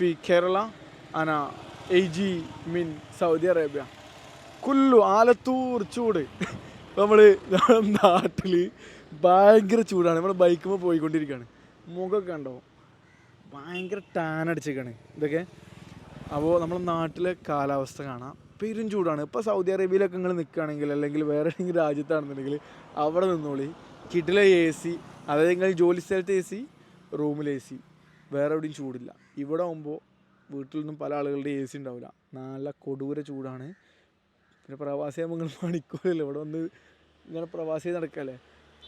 في كيرلا أنا أيجي من Saudi Arabia കുല്ലു ആലത്തൂർ ചൂട് നമ്മൾ നാട്ടിൽ ഭയങ്കര ചൂടാണ് നമ്മൾ ബൈക്കുമ്പോൾ പോയിക്കൊണ്ടിരിക്കുകയാണ് മുഖമൊക്കെ കണ്ടോ ഭയങ്കര ടാൻ അടിച്ചേക്കാണ് ഇതൊക്കെ അപ്പോൾ നമ്മുടെ നാട്ടിലെ കാലാവസ്ഥ കാണാം പെരും ചൂടാണ് ഇപ്പോൾ സൗദി അറേബ്യയിലൊക്കെ നിങ്ങൾ നിൽക്കുകയാണെങ്കിൽ അല്ലെങ്കിൽ വേറെ ഏതെങ്കിലും രാജ്യത്താണെന്നുണ്ടെങ്കിൽ അവിടെ നിന്നോളി കിട്ടിലെ എ സി അതായത് നിങ്ങൾ ജോലി സ്ഥലത്ത് എ സി റൂമിൽ എ സി വേറെ എവിടെയും ചൂടില്ല ഇവിടെ ആകുമ്പോൾ വീട്ടിൽ നിന്നും പല ആളുകളുടെ എ സി ഉണ്ടാവില്ല. നല്ല കൊടൂര ചൂടാണ്. പിന്നെ പ്രവാസി ആകുമ്പോൾ നിങ്ങൾ മണിക്കൂറില്ല? ഇവിടെ വന്ന് ഇങ്ങനെ പ്രവാസി നടക്കല്ലേ?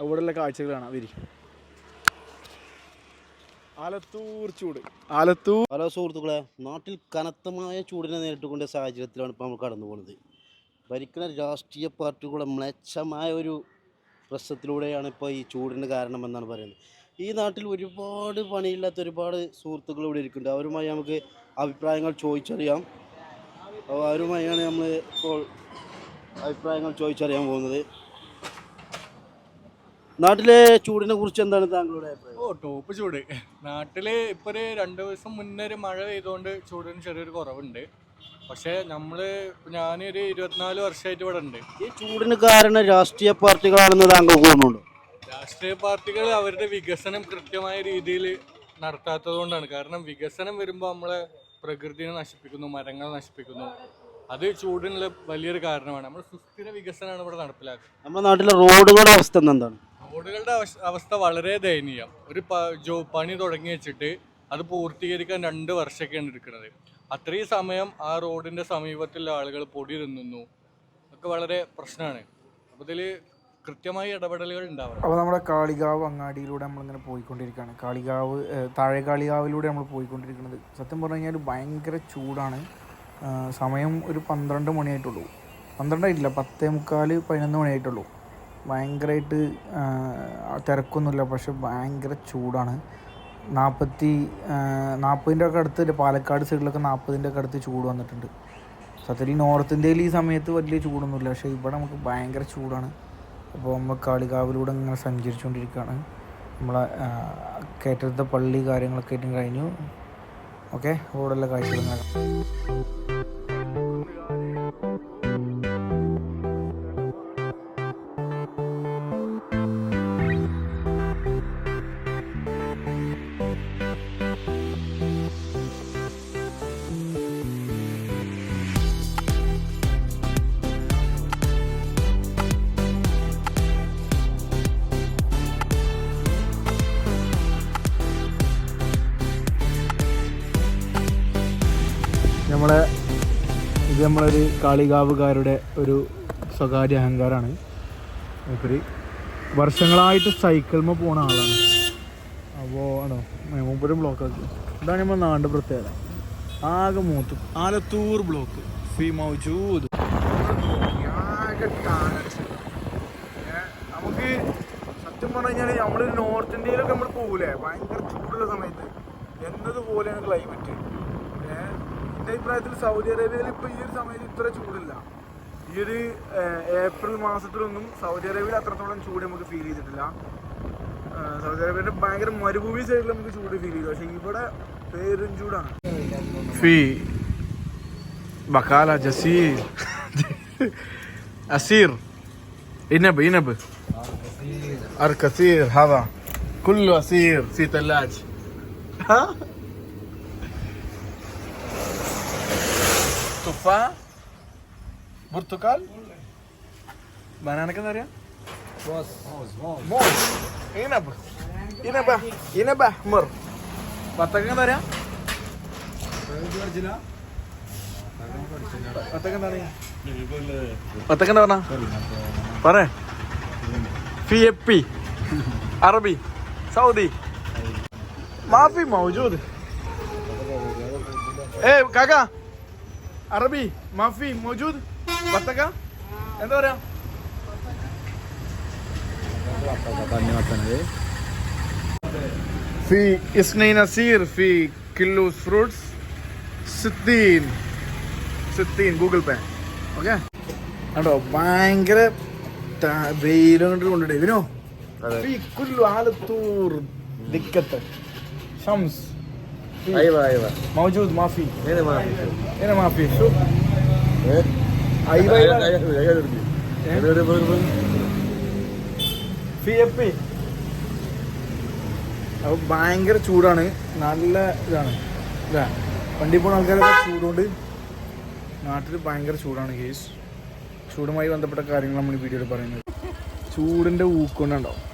അവിടെയുള്ള കാഴ്ചകൾ കാണാം വരി ആലത്തൂർ ചൂട്. ആലത്തൂർ. ഹലോ സുഹൃത്തുക്കളെ നാട്ടിൽ കനത്തമായ ചൂടിനെ നേരിട്ടുകൊണ്ട സാഹചര്യത്തിലാണ് ഇപ്പോൾ നമ്മൾ കടന്നു പോകുന്നത് ഭരിക്കുന്ന രാഷ്ട്രീയ പാർട്ടികളുടെ മ്ലേച്ഛമായ ഒരു പ്രശ്നത്തിലൂടെയാണ് ഇപ്പോൾ ഈ ചൂടിന് കാരണമെന്നാണ് പറയുന്നത്. ഈ നാട്ടിൽ ഒരുപാട് പണിയില്ലാത്ത ഒരുപാട് സുഹൃത്തുക്കൾ ഇവിടെ ഇരിക്കുന്നുണ്ട്. അവരുമായി നമുക്ക് അഭിപ്രായങ്ങൾ ചോദിച്ചറിയാം. അപ്പോൾ അവരുമായാണ് നമ്മൾ ഇപ്പോൾ അഭിപ്രായങ്ങൾ ചോദിച്ചറിയാൻ പോകുന്നത്. നാട്ടിലെ ചൂടിനെ കുറിച്ച് എന്താണ് താങ്കളുടെ അഭിപ്രായം? ഓ ടോപ്പ് ചൂട്. നാട്ടിൽ ഇപ്പൊ ഒരു രണ്ടു ദിവസം മുന്നേ ഒരു മഴ പെയ്തുകൊണ്ട് ചൂടിന് ചെറിയൊരു കുറവുണ്ട്. പക്ഷേ നമ്മൾ ഞാനൊരു ഇരുപത്തിനാല് വർഷമായിട്ട് ഇവിടെ ഉണ്ട്. ഈ ചൂടിന് കാരണം രാഷ്ട്രീയ പാർട്ടികളാണെന്ന് താങ്കൾക്ക് തോന്നുന്നുണ്ടോ? രാഷ്ട്രീയ പാർട്ടികൾ അവരുടെ വികസനം കൃത്യമായ രീതിയിൽ നടത്താത്തത് കൊണ്ടാണ്. കാരണം വികസനം വരുമ്പോൾ നമ്മളെ പ്രകൃതിയെ നശിപ്പിക്കുന്നു മരങ്ങൾ നശിപ്പിക്കുന്നു. അത് ചൂടിനുള്ള വലിയൊരു കാരണമാണ്. നമ്മൾ സുസ്ഥിര വികസനമാണ് ഇവിടെ നടപ്പിലാക്കുന്നത്. നമ്മുടെ നാട്ടിലെ റോഡുകളുടെ അവസ്ഥ എന്താണ്? റോഡുകളുടെ അവസ്ഥ- വളരെ ദയനീയം. ഒരു ജോ പണി തുടങ്ങി വെച്ചിട്ട് അത് പൂർത്തീകരിക്കാൻ രണ്ട് വർഷമൊക്കെയാണ് എടുക്കുന്നത്. അത്രയും സമയം ആ റോഡിന്റെ സമീപത്തുള്ള ആളുകൾ പൊടി തിന്നുന്നു. ഒക്കെ വളരെ പ്രശ്നമാണ്. അപ്പോൾ ഇതിൽ കൃത്യമായി ഇടപെടലുകൾ ഉണ്ടാവണം. അപ്പോൾ നമ്മുടെ കാളികാവ് അങ്ങാടിയിലൂടെ നമ്മളിങ്ങനെ പോയിക്കൊണ്ടിരിക്കുകയാണ്. കാളികാവ് താഴെ കാളികാവിലൂടെ നമ്മൾ പോയിക്കൊണ്ടിരിക്കുന്നത്. സത്യം പറഞ്ഞു കഴിഞ്ഞാൽ ഭയങ്കര ചൂടാണ്. സമയം ഒരു പന്ത്രണ്ട് മണിയായിട്ടുള്ളൂ. പന്ത്രണ്ടായിട്ടില്ല പത്തേ മുക്കാൽ പതിനൊന്ന് മണിയായിട്ടുള്ളൂ. ഭയങ്കരമായിട്ട് തിരക്കൊന്നുമില്ല പക്ഷെ ഭയങ്കര ചൂടാണ്. നാൽപ്പത്തി നാൽപ്പതിന്റെ ഒക്കെ അടുത്ത് പാലക്കാട് സൈഡിലൊക്കെ നാൽപ്പതിന്റെ ഒക്കെ അടുത്ത് ചൂട് വന്നിട്ടുണ്ട്. സത്യത്തിൽ നോർത്ത് ഇന്ത്യയിൽ ഈ സമയത്ത് വലിയ ചൂടൊന്നുമില്ല പക്ഷേ ഇവിടെ നമുക്ക് ഭയങ്കര ചൂടാണ്. അപ്പോൾ നമ്മൾ കാളികാവിലൂടെ ഇങ്ങനെ സഞ്ചരിച്ചുകൊണ്ടിരിക്കുകയാണ്. നമ്മളെ കയറ്റത്തെ പള്ളി കാര്യങ്ങളൊക്കെ ആയിട്ടും കഴിഞ്ഞു. ഓക്കെ? റോഡെല്ലാം കാഴ്ചകൾ നമ്മളെ ഇത് നമ്മളൊരു കാളികാവുകാരുടെ ഒരു സ്വകാര്യ അഹങ്കാരമാണ് മൂപ്പര് വർഷങ്ങളായിട്ട് സൈക്കിളിൽ പോണ ആളാണ്. അപ്പോൾ ആണോ? മൂപ്പരും ബ്ലോക്ക് ആക്കി. ഇതാണ് നമ്മൾ നാടിന്റെ പ്രത്യേകത. ആകെ മൂത്ത്. ആലത്തൂർ ബ്ലോക്ക് ഫി നമുക്ക് സത്യം പറഞ്ഞു കഴിഞ്ഞാൽ നമ്മളൊരു നോർത്ത് ഇന്ത്യയിലൊക്കെ നമ്മൾ പോകൂലേ ഭയങ്കര ചൂടുള്ള സമയത്ത്. എന്നതുപോലെയാണ് ക്ലൈമറ്റ് എൻ്റെ അഭിപ്രായത്തിൽ സൗദി അറേബ്യയിൽ ഇപ്പോൾ ഈ ഒരു സമയത്ത് ഇത്ര ചൂടില്ല ഈ ഒരു ഏഹ്, ഏപ്രിൽ മാസത്തിലൊന്നും സൗദി അറേബ്യയിൽ അത്രത്തോളം ചൂട് നമുക്ക് ഫീൽ ചെയ്തിട്ടില്ല ഏഹ്, സൗദി അറേബ്യയുടെ ഭയങ്കര മരുഭൂമി സൈഡിൽ നമുക്ക് ചൂട് ഫീൽ ചെയ്തു പക്ഷേ ഇവിടെ പേരും ചൂടാണ് ഫീ ബക്കാല ജസീർ أسير إنب إنب الكثير هذا كله أسير في ثلاج ها തുഫ? ബുർത്തുക്കാൽ ബനാനക്ക് എന്താ പറയാ അറബി. സൗദി. മാഫി മൗജൂദ്. ഏ കാക്ക. عربي ما في موجود بطاقة എന്താ പറയാ في اثنين أسير في كيلو فروتس 60 60 ഗൂഗിൾ പേ ഓക്കെ കണ്ടോ ഭയങ്കര ത- വെയിലും കൊണ്ട് കൊണ്ടിട്ട് ഇവനോ في كل على الطور دكتك شمس ايوه ايوه موجود ما في هنا ما في شيء هنا ما في شوف ايه ايوه ايوه ايوه ايوه ايوه في എപ്പി അപ്പോൾ ഭയങ്കര ചൂടാണ് നല്ല ഇതാണ് അല്ലേ വണ്ടി പോകുന്ന ആൾക്കാരൊക്കെ ചൂടുകൊണ്ട് നാട്ടിൽ ഭയങ്കര ചൂടാണ് കേസ് ചൂടുമായി ബന്ധപ്പെട്ട കാര്യങ്ങൾ നമ്മൾ ഈ വീഡിയോയിൽ പറയുന്നത് ചൂടിൻ്റെ ഊക്കൊണ്ടുണ്ടാവും